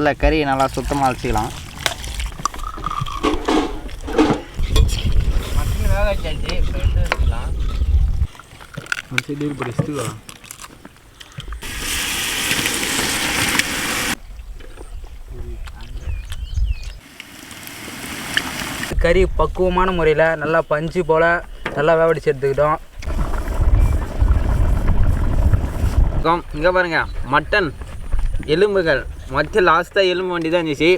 முதல்ல கறி நல்லா சுத்தமாக அலசிக்கலாம் கறி பக்குவமான முறையில் நல்லா பஞ்சு போல் நல்லா வேவடிச்சு எடுத்துக்கிட்டோம். இங்கே பாருங்க மட்டன் எலும்புகள் மற்ற லாஸ்ட்டாக எலும்பு வண்டி தான் இருந்துச்சு.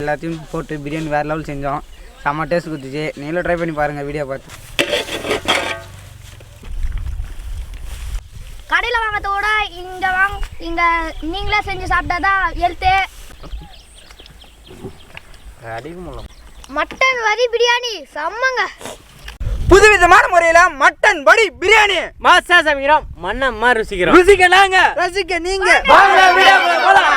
எல்லாத்தையும் போட்டு பிரியாணி வேறு லெவல் செஞ்சோம். செம்ம டேஸ்ட் கொடுத்துச்சு. நீங்களும் ட்ரை பண்ணி பாருங்கள் வீடியோ பார்த்து. கடையில் வாங்கிறத விட இங்கே வாங் இங்கே நீங்களே செஞ்சு சாப்பிட்டா தான் ஹெல்த்து மட்டன் வரி பிரியாணி செம்மங்க. புதுவிதமான முறையில் மட்டன் படி பிரியாணி. மாசா சமைக்கிறோம் மண்ணம்மா ருசிக்கிறோம். ருசிக்க நாங்க. ரசிக்க நீங்க. வாங்க வீடியோக்குள்ள போலாம்.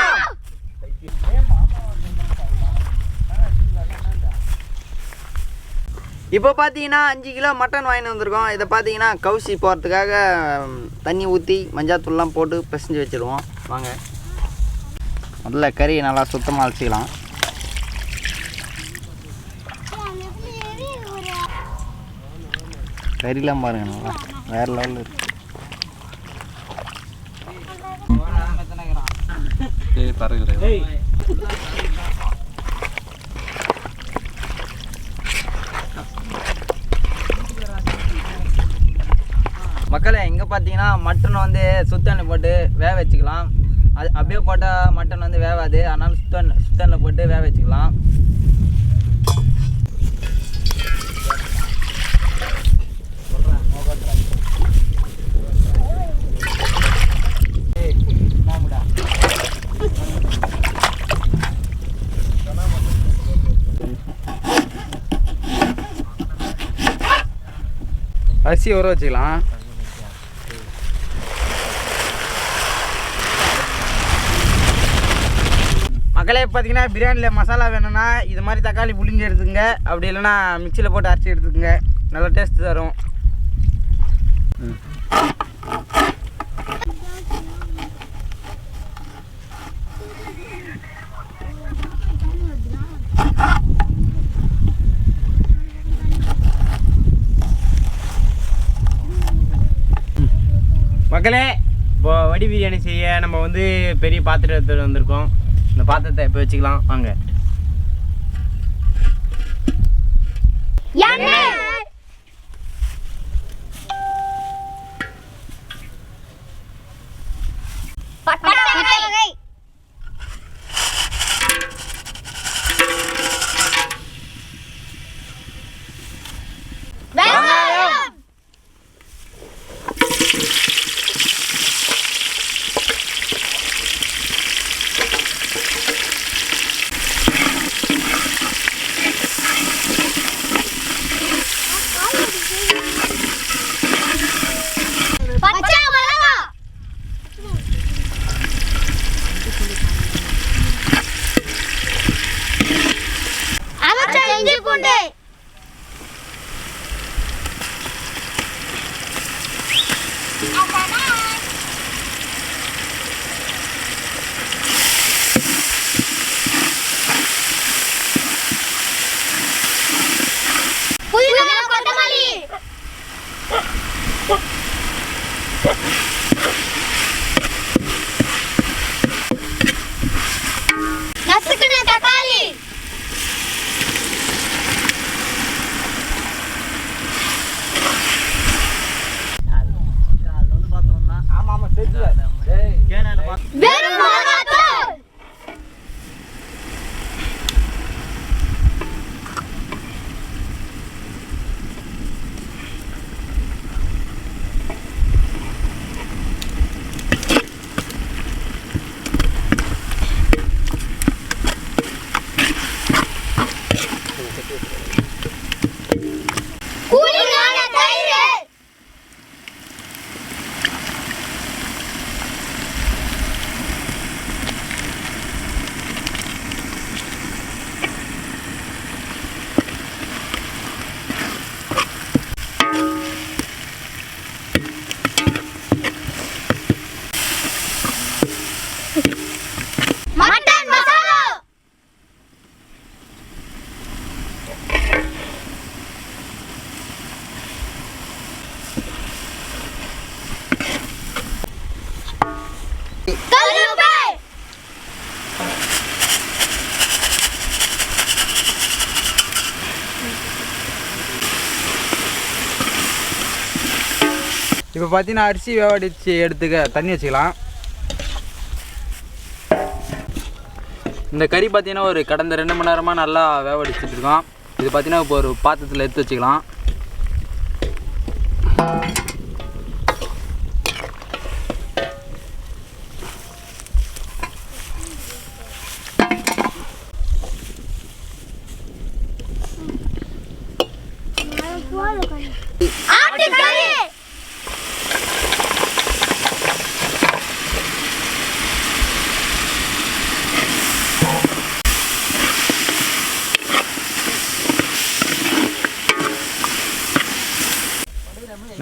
இப்போ பார்த்தீங்கன்னா அஞ்சு கிலோ மட்டன் வாங்கிட்டு வந்திருக்கோம். இதை பார்த்தீங்கன்னா கவுசி போகிறதுக்காக தண்ணி ஊற்றி மஞ்சாத்தூள்லாம் போட்டு பிசைஞ்சு வச்சுருவோம். வாங்க. முதல்ல கறி நல்லா சுத்தமாக அலசிக்கலாம் கறிலாம் பாருங்க நல்லா. வேறு லெவலில் இருக்கு. மக்களே இங்கே பார்த்தீங்கன்னா மட்டன் வந்து சுத்தண்ணி போட்டு வேக வச்சுக்கலாம். அது அப்படியே போட்டால் மட்டன் வந்து வேகாது. அதனால சுத்தண்ணி சுத்தண்ணில் போட்டு வேக வச்சுக்கலாம். அரிசி ஊற வச்சுக்கலாம். மக்களே பார்த்தீங்கன்னா பிரியாணியில் மசாலா வேணும்னா இது மாதிரி தக்காளி புளிஞ்சு எடுத்துங்க அப்படி இல்லைன்னா மிக்சியில் போட்டு அரைச்சி எடுத்துக்கோங்க. நல்ல டேஸ்ட் தரும். மக்களே இப்போ வடி பிரியாணி செய்ய நம்ம வந்து பெரிய பாத்திரம் வந்திருக்கோம். இந்த பாத்திரத்தை இப்போ வச்சுக்கலாம். வாங்க. இப்போ பார்த்தீங்கன்னா அரிசி வேவடிச்சு எடுத்துக்க தண்ணி வச்சுக்கலாம். இந்த கறி பார்த்தீங்கன்னா ஒரு கடந்த ரெண்டு மணி நேரமாக நல்லா வேவடிச்சுட்டு இருக்கோம். இது பார்த்தீங்கன்னா இப்போ ஒரு பாத்திரத்தில் எடுத்து வச்சுக்கலாம் ஆட்டுக்கறி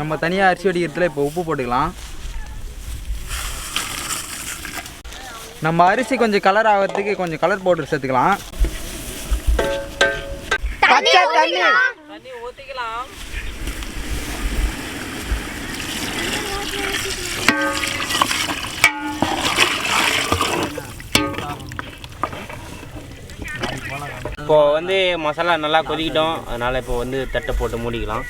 நம்ம தனியாக அரிசி வடிக்கிறதுல இப்போ உப்பு போட்டுக்கலாம். நம்ம அரிசி கொஞ்சம் கலர் ஆகிறதுக்கு கொஞ்சம் கலர் பவுடர் சேர்த்துக்கலாம். தண்ணி ஊத்திக்கலாம். தண்ணி ஊற்றிக்கலாம் இப்போ வந்து மசாலா நல்லா கொதிக்கிட்டோம். அதனால இப்போ வந்து தட்டை போட்டு மூடிக்கலாம்.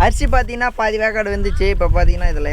அரிசி பார்த்தீங்கன்னா பாதி வேக்காடு வந்துச்சு இப்போ பார்த்தீங்கன்னா இதில்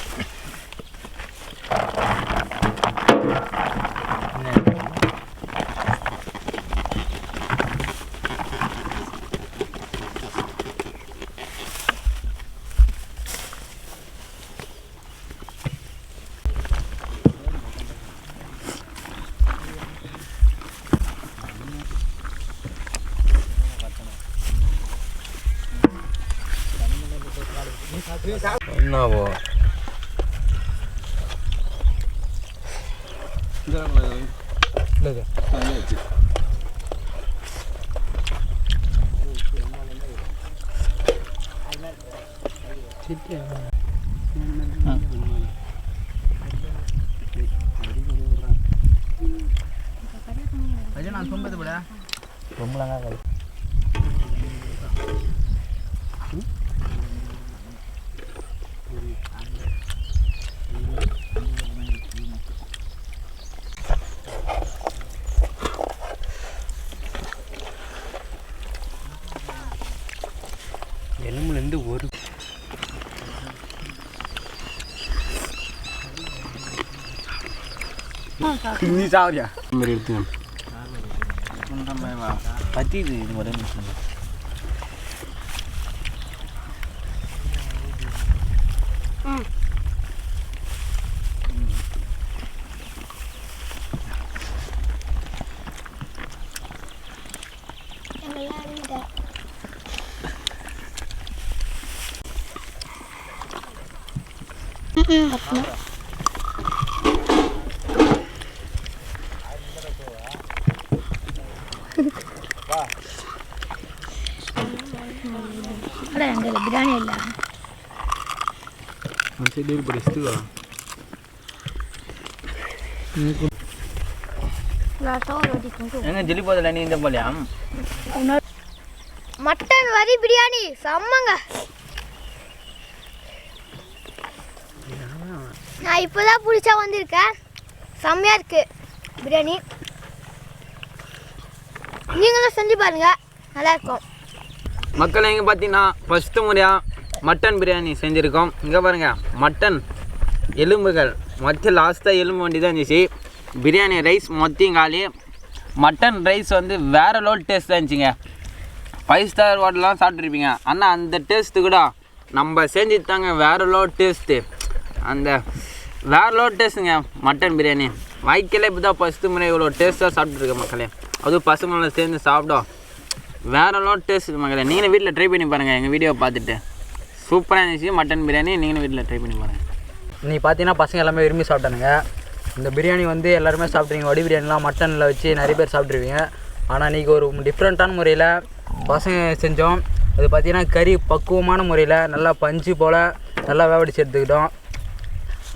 என்னவோ? நான் சொம்பது விட. எலும்புலேருந்து நீ சாவரியா இந்த மாதிரி எடுத்துக்கணும் பற்றி இது இது ஒரே நிமிஷம் அட எங்கள் பிரியாணி இல்லை எங்க ஜெலி போதில் நீ இந்த போலியா மட்டன் வரி பிரியாணி செம்மங்க நான் இப்போதான் புடிச்சா வந்திருக்கேன் செம்மையா இருக்கு பிரியாணி நீங்களும் செஞ்சு பாருங்க நல்லா இருக்கும் மக்கள் எங்கே பார்த்தீங்கன்னா ஃபஸ்ட்டு முறையாக மட்டன் பிரியாணி செஞ்சுருக்கோம். இங்கே பாருங்கள் மட்டன் எலும்புகள். மொத்த லாஸ்ட்டாக எலும்பு வண்டி தான் இருந்துச்சு. பிரியாணி ரைஸ் மொத்தையும் காலி. மட்டன் ரைஸ் வந்து வேறு லெவல் டேஸ்ட் தான் இருந்துச்சுங்க. ஃபைவ் ஸ்டார் ஹோட்டலாம் சாப்பிட்ருப்பீங்க ஆனால் அந்த டேஸ்ட்டு கூட நம்ம செஞ்சு தாங்க வேறு லோ டேஸ்ட்டு அந்த வேறு லோ டேஸ்ட்டுங்க மட்டன் பிரியாணி. வாய்க்கில் இப்போ தான் ஃபஸ்ட்டு முறை இவ்வளோ டேஸ்ட்டாக சாப்பிட்ருக்கேன் மக்களே. அதுவும் பசங்களை சேர்ந்து சாப்பிடும் வேற லெவல் டேஸ்ட் மகளே நீங்களும் வீட்டில் ட்ரை பண்ணி பாருங்கள் எங்கள் வீடியோ பார்த்துட்டு. சூப்பராக இருந்துச்சு. மட்டன் பிரியாணி நீங்களும் வீட்டில் ட்ரை பண்ணி பாருங்கள் நீ பார்த்தீங்கன்னா பசங்க எல்லாமே விரும்பி சாப்பிட்டானுங்க. இந்த பிரியாணி வந்து எல்லாருமே சாப்பிட்றீங்க வடி பிரியாணிலாம் மட்டனில் வச்சு நிறைய பேர் சாப்பிட்ருவீங்க ஆனால் இன்றைக்கி ஒரு டிஃப்ரெண்ட்டான முறையில் பசங்க செஞ்சோம். அது பார்த்தீங்கன்னா கறி பக்குவமான முறையில் நல்லா பஞ்சு போல் நல்லா வேவடிச்சு எடுத்துக்கிட்டோம்.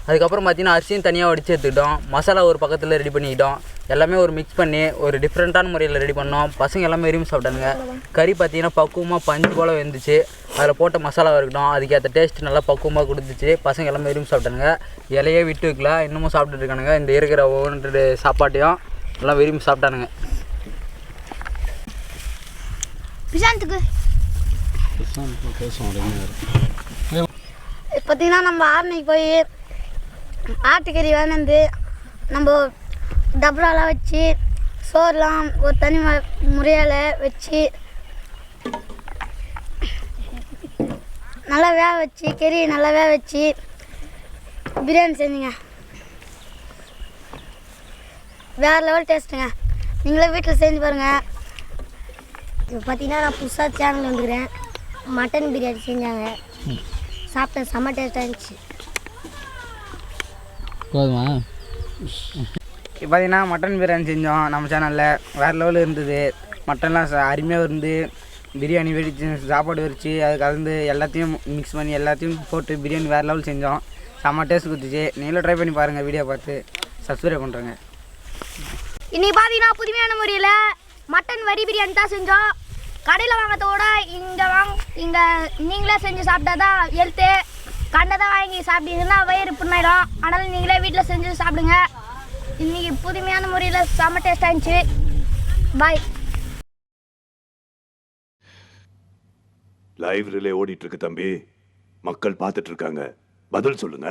அதுக்கப்புறம் பார்த்தீங்கன்னா அரிசியும் தனியாக வடித்து எடுத்துக்கிட்டோம். மசாலா ஒரு பக்கத்தில் ரெடி பண்ணிக்கிட்டோம். எல்லாமே ஒரு மிக்ஸ் பண்ணி ஒரு டிஃப்ரெண்ட்டான முறையில் ரெடி பண்ணோம். பசங்க எல்லாமே விரும்பி சாப்பிட்டானுங்க. கறி பார்த்தீங்கன்னா பக்குவமாக பஞ்சு போல் வெந்துச்சு. அதில் போட்ட மசாலா இருக்கட்டும் அதுக்கேற்ற டேஸ்ட் நல்லா பக்குவமாக கொடுத்துச்சு. பசங்க எல்லாமே விரும்பி சாப்பிட்டானுங்க. இலையே விட்டு வைக்கல. இன்னமும் சாப்பிட்டுட்டு இருக்கானுங்க. இந்த இருக்கிற ஒவ்வொன்று சாப்பாட்டையும் எல்லாம் விரும்பி சாப்பிட்டானுங்க. பார்த்தீங்கன்னா நம்ம ஆரணிக்கு போய் ஆட்டுக்கறி வாங்கினது நம்ம டபராலாம் வச்சு சோறுலாம் ஒரு தனி முறையால் வச்சு நல்லா வேக வச்சு கறி நல்லா வேக வச்சு பிரியாணி செஞ்சுங்க. வேறு லெவல் டேஸ்ட்டுங்க. நீங்களே வீட்டில் செஞ்சு பாருங்கள் இப்போ பார்த்தீங்கன்னா நான் புதுசாக சேனல் வந்துக்கிறேன் மட்டன் பிரியாணி செஞ்சாங்க. சாப்பிட்டேன் செம்ம டேஸ்ட்டாக இருந்துச்சு. போதுமா? இப்போ பார்த்தீங்கன்னா மட்டன் பிரியாணி செஞ்சோம் நம்ம சேனலில் வேறு லெவலில் இருந்தது. மட்டன்லாம் ச- அருமையாக இருந்து பிரியாணி வெடிச்சு சாப்பாடு வெடிச்சு அது கலந்து எல்லாத்தையும் மிக்ஸ் பண்ணி எல்லாத்தையும் போட்டு பிரியாணி வேறு லெவல் செஞ்சோம். செம்ம டேஸ்ட் கொடுத்துச்சு. நீங்களும் ட்ரை பண்ணி பாருங்கள் வீடியோ பார்த்து. சப்ஸ்கிரைப் பண்ணுறேங்க இன்றைக்கி பார்த்தீங்கன்னா புதுமையான முறையில் மட்டன் வரி பிரியாணி தான் செஞ்சோம். கடையில் வாங்கத்தோட இங்கே வாங் இங்கே நீங்களே செஞ்சு சாப்பிட்டா தான் ஹெல்த்து கண்டதை வாங்கி சாப்பிட்டீங்கன்னா வயிறு புண்ணாயிடும். அதனால் நீங்களே வீட்டில் செஞ்சு சாப்பிடுங்க. இன்னைக்கு புதுமையான முறையில் செம்ம டேஸ்ட்டாக இருந்துச்சு பாய் லைவ் ரிலே ஓடிட்டு இருக்கு தம்பி. மக்கள் பார்த்துட்டு இருக்காங்க. பதில் சொல்லுங்க.